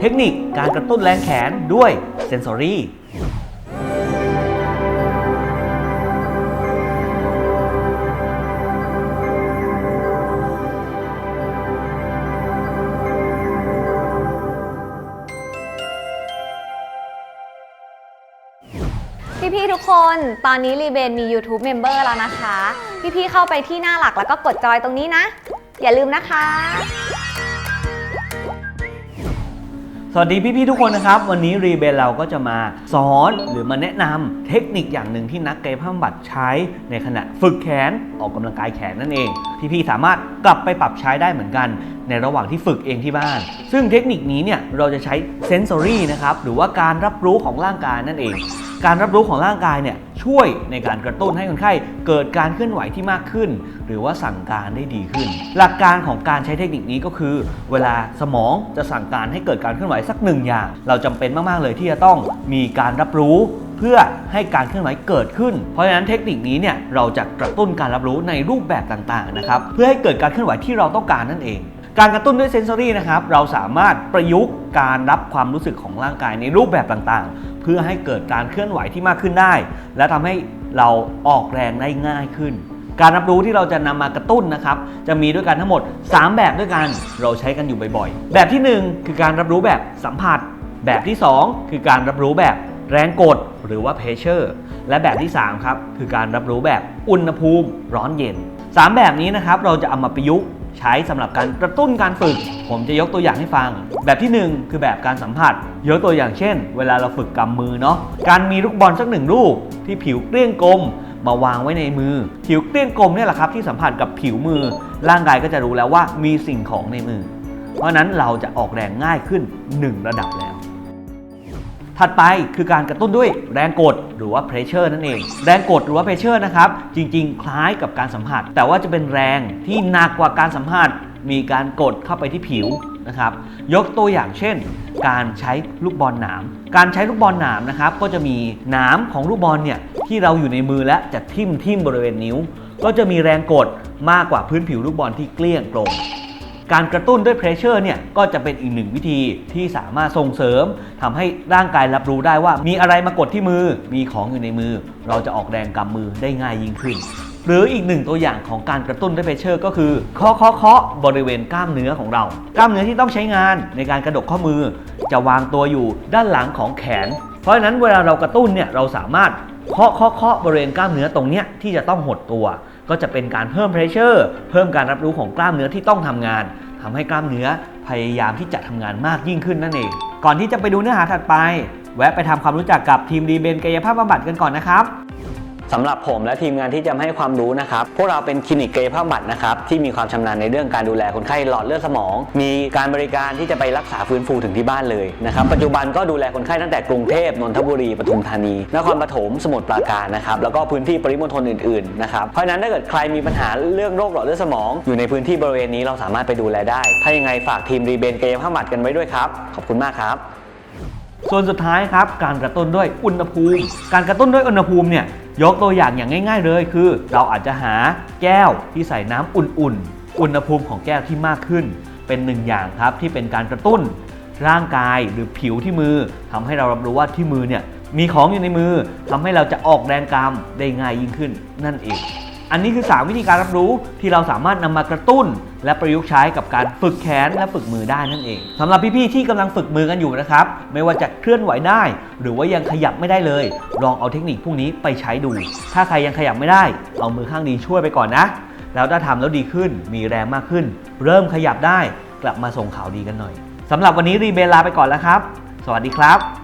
เทคนิคการกระตุ้นแรงแขนด้วยเซนซอรี่พี่ๆทุกคน ตอนนี้รีเบนมี YouTube Member แล้วนะคะ พี่ๆเข้าไปที่หน้าหลักแล้วก็กดจอยตรงนี้นะ อย่าลืมนะคะ สวัสดีพี่ๆทุกคนนะครับ วันนี้รีเบนเราก็จะมาสอนหรือมาแนะนำเทคนิคอย่างหนึ่งที่นักกายภาพบำบัดใช้ในขณะฝึกแขนออกกำลังกายแขนนั่นเอง พี่ๆสามารถกลับไปปรับใช้ได้เหมือนกัน ในระหว่างที่ฝึกเองที่บ้าน ซึ่งเทคนิคนี้เนี่ยเราจะใช้เซน s อรี่นะครับหรือว่าการรับรู้ของร่างกายนั่นเอง การรับรู้ของร่างกายเนี่ย ช่วยในการกระตุ้นให้คนไข้เกิดการเคลื่อนไหวที่มากขึ้น หรือว่าสั่งการได้ดีขึ้น หลักการของการใช้เทคนิคนี้ก็คือ เวลาสมองจะสั่งการให้เกิดการเคลื่อนไหวสักหนึ่งอย่าง เราจำเป็นมาก ๆ เลยที่จะต้องมีการรับรู้เพื่อให้การเคลื่อนไหวเกิดขึ้น เพราะฉะนั้นเทคนิคนี้เนี่ยเราจะกระตุ้นการรับรู้ในรูปแบบต่างๆนะครับเพื่อให้เกิดการเคลื่อนไหวที่เราต้องการนั่นเอง การกระตุ้นด้วยเซนซอรี่นะครับเราสามารถประยุกต์การรับความรู้สึกของร่างกายในรูปแบบต่างๆ เพื่อให้เกิดการเคลื่อนไหวที่มากขึ้นได้ และทำให้เราออกแรงได้ง่ายขึ้น การรับรู้ที่เราจะนำมากระตุ้นนะครับ จะมีด้วยกันทั้งหมด 3 แบบด้วยกันเราใช้กันอยู่บ่อยๆ แบบที่ 1 คือการรับรู้แบบสัมผัส แบบที่ 2 คือการรับรู้แบบแรงกดหรือว่า pressure และแบบที่ 3 ครับ คือการรับรู้แบบอุณหภูมิร้อนเย็น 3 แบบนี้นะครับเราจะเอามาประยุกต์ ใช้สำหรับการกระตุ้นการฝึก ผมจะยกตัวอย่างให้ฟัง แบบที่ 1 คือแบบการสัมผัส ยกตัวอย่างเช่น เวลาเราฝึกกำมือเนาะการมีลูกบอลสักหนึ่งลูกที่ผิวเกลี้ยงกลมมาวางไว้ในมือ ผิวเกลี้ยงกลมเนี่ยแหละครับที่สัมผัสกับผิวมือ ร่างกายก็จะรู้แล้วว่ามีสิ่งของในมือ เพราะฉะนั้นเราจะออกแรงง่ายขึ้น 1 ระดับแล้ว ถัดไปคือการกระตุ้นด้วยแรงกดหรือว่า pressure นั่นเอง แรงกดหรือว่า pressure นะครับ จริง ๆ คล้ายกับการสัมผัส แต่ว่าจะเป็นแรงที่หนักกว่าการสัมผัส มีการกดเข้าไปที่ผิวนะครับ ยกตัวอย่างเช่น การใช้ลูกบอลหนาม การใช้ลูกบอลหนามนะครับ ก็จะมีหนามของลูกบอลเนี่ยที่เราอยู่ในมือและจะทิ่มทิ่มบริเวณนิ้ว ก็จะมีแรงกดมากกว่าพื้นผิวลูกบอลที่เกลี้ยงโกลม การกระตุ้นด้วยเพรสเชอร์เนี่ยก็จะเป็นอีกหนึ่งวิธีที่สามารถส่งเสริมทำให้ร่างกายรับรู้ได้ว่า มีอะไรมากดที่มือมีของอยู่ในมือ เราจะออกแรงกำมือได้ง่ายยิ่งขึ้น หรืออีกหนึ่งตัวอย่างของการกระตุ้นด้วยเพรสเชอร์ ก็คือเคาะเคาะเคาะบริเวณกล้ามเนื้อของเรา กล้ามเนื้อที่ต้องใช้งานในการกระดกข้อมือ จะวางตัวอยู่ด้านหลังของแขน เพราะฉะนั้นเวลาเรากระตุ้นเนี่ยเราสามารถเคาะเคาะเคาะบริเวณกล้ามเนื้อตรงเนี้ยที่จะต้องหดตัว ก็จะเป็นการเพิ่มเพรสเชอร์เพิ่มการรับรู้ของกล้ามเนื้อที่ต้องทำงานทำให้กล้ามเนื้อพยายามที่จะทำงานมากยิ่งขึ้นนั่นเอง ก่อนที่จะไปดูเนื้อหาถัดไป แวะไปทำความรู้จักกับทีมดีเบนกายภาพบำบัดกันก่อนนะครับ สำหรับผมและทีมงานที่จะให้ความรู้นะครับพวกเราเป็นคลินิกเกายภาพบำบัดนะครับที่มีความชำนาญในเรื่องการดูแลคนไข้หลอดเลือดสมอง มีการบริการที่จะไปรักษาฟื้นฟูถึงที่บ้านเลยนะครับปัจจุบันก็ดูแลคนไข้ตั้งแต่กรุงเทพนนทบุรีปทุมธานีนครปฐมสมุทรปราการนะครับแล้วก็พื้นที่ปริมณฑลอื่นๆนะครับเพราะนั้นถ้าเกิดใครมีปัญหาเรื่องโรคหลอดเลือดสมอง อยู่ในพื้นที่บริเวณนี้เราสามารถไปดูแลได้ ถ้ายังไงฝากทีมรีเบนเกายภาพบำบัดกันไว้ด้วยครับขอบคุณมากครับส่วนสุดท้ายครับการกระตุ้นด้วยอุณหภูมิ การกระตุ้นด้วยอุณหภูมิเนี่ย ยกตัวอย่างอย่างง่าย ๆ เลยคือ เราอาจจะหาแก้วที่ใส่น้ำอุ่นๆ อุณหภูมิของแก้วที่มากขึ้น เป็นหนึ่งอย่างครับที่เป็นการกระตุ้น ร่างกายหรือผิวที่มือทำให้เรารับรู้ว่าที่มือเนี่ยมีของอยู่ในมือทำให้เราจะออกแรงกรรมได้ง่ายยิ่งขึ้นนั่นเอง อันนี้คือ 3 วิธีการรับรู้ที่เราสามารถนำมากระตุ้น และประยุกต์ใช้กับการฝึกแขนและฝึกมือได้นั่นเองสำหรับพี่ๆที่กำลังฝึกมือกันอยู่นะครับ ไม่ว่าจะเคลื่อนไหวได้ หรือว่ายังขยับไม่ได้เลย ลองเอาเทคนิคพวกนี้ไปใช้ดู ถ้าใครยังขยับไม่ได้ เอามือข้างดีช่วยไปก่อนนะ แล้วถ้าทำแล้วดีขึ้น มีแรงมากขึ้น เริ่มขยับได้ กลับมาส่งข่าวดีกันหน่อยสำหรับวันนี้รีเบลลาไปก่อนแล้วครับ สวัสดีครับ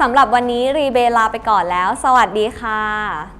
สำหรับวันนี้รีเบลาไปก่อนแล้ว สวัสดีค่ะ